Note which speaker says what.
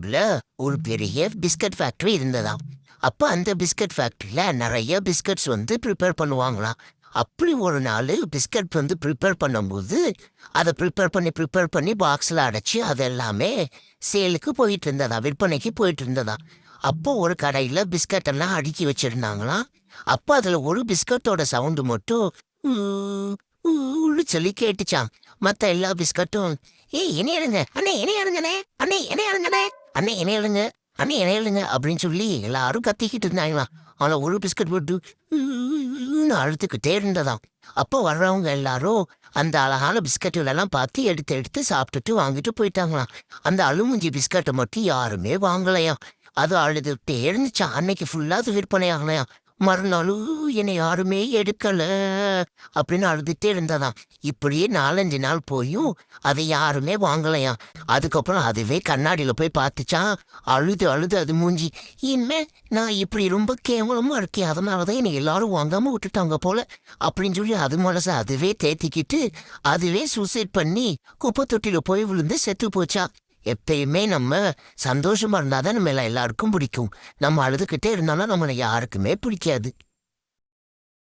Speaker 1: ஊர்ல ஒரு பெரிய பிஸ்கட் ஃபேக்டரி இருந்ததாம். அப்ப அந்த பிஸ்கட் ஃபேக்டரியில நிறைய பிஸ்கட்ஸ் வந்து ப்ரிப்பேர் பண்ணுவாங்களாம். அப்படி ஒரு நாள் பிஸ்கட் வந்து ப்ரிப்பேர் பண்ணும்போது அதை ப்ரிப்பேர் பண்ணி ப்ரிப்பேர் பண்ணி பாக்ஸில் அடைச்சி அது எல்லாமே சேலுக்கு போயிட்டு இருந்ததா விற்பனைக்கு போயிட்டு இருந்ததா அப்போ ஒரு கடையில் பிஸ்கட் எல்லாம் அடுக்கி வச்சிருந்தாங்களாம். அப்போ அதில் ஒரு பிஸ்கட்டோட சவுண்டு மட்டும் சொல்லி கேட்டுச்சான் மற்ற எல்லா பிஸ்கட்டும் ஏய் இணையருங்க அண்ணே இணையருங்கண்ணே அண்ணே என்ன அண்ணே என்ன எழுங்க அண்ணே என்ன எழுங்க அப்படின்னு சொல்லி எல்லாரும் கத்திக்கிட்டு இருந்தாங்களாம். ஆனால் ஒரு பிஸ்கட் போட்டு அழுத்துக்கிட்டே இருந்ததாம் அப்போ வர்றவங்க எல்லாரும் அந்த அழகான பிஸ்கட்டுகளெல்லாம் பார்த்து எடுத்து எடுத்து சாப்பிட்டுட்டு வாங்கிட்டு போயிட்டாங்களாம். அந்த அழுமுஞ்சி பிஸ்கட்டை மட்டும் யாருமே வாங்கலையாம். அது அழுதுகிட்டே இருந்துச்சான் அன்னைக்கு ஃபுல்லாக அது விற்பனை ஆகலையாம் மறுநாளும் என்னை யாருமே எடுக்கல அப்படின்னு அழுதுகிட்டே இருந்ததாம் இப்படியே நாலஞ்சு நாள் போயும் அதை யாருமே வாங்கலையாம். அதுக்கப்புறம் அதுவே கண்ணாடியில் போய் பார்த்துச்சான் அழுது அழுது அது மூஞ்சி. இனிமே நான் இப்படி ரொம்ப கேவலமா இருக்கேன் அதனால தான் என்னை எல்லாரும் வாங்காம விட்டுட்டாங்க போல அப்படின்னு சொல்லி அது மனசை அதுவே தேத்திக்கிட்டு அதுவே சூசைட் பண்ணி குப்பை தொட்டியில் போய் விழுந்து செத்து போச்சா எப்பயுமே நம்ம சந்தோஷமா இருந்தாதான் நம்ம எல்லாருக்கும் பிடிக்கும். நம்ம அழுதுகிட்டே இருந்தாலும் நம்மளை யாருக்குமே பிடிக்காது.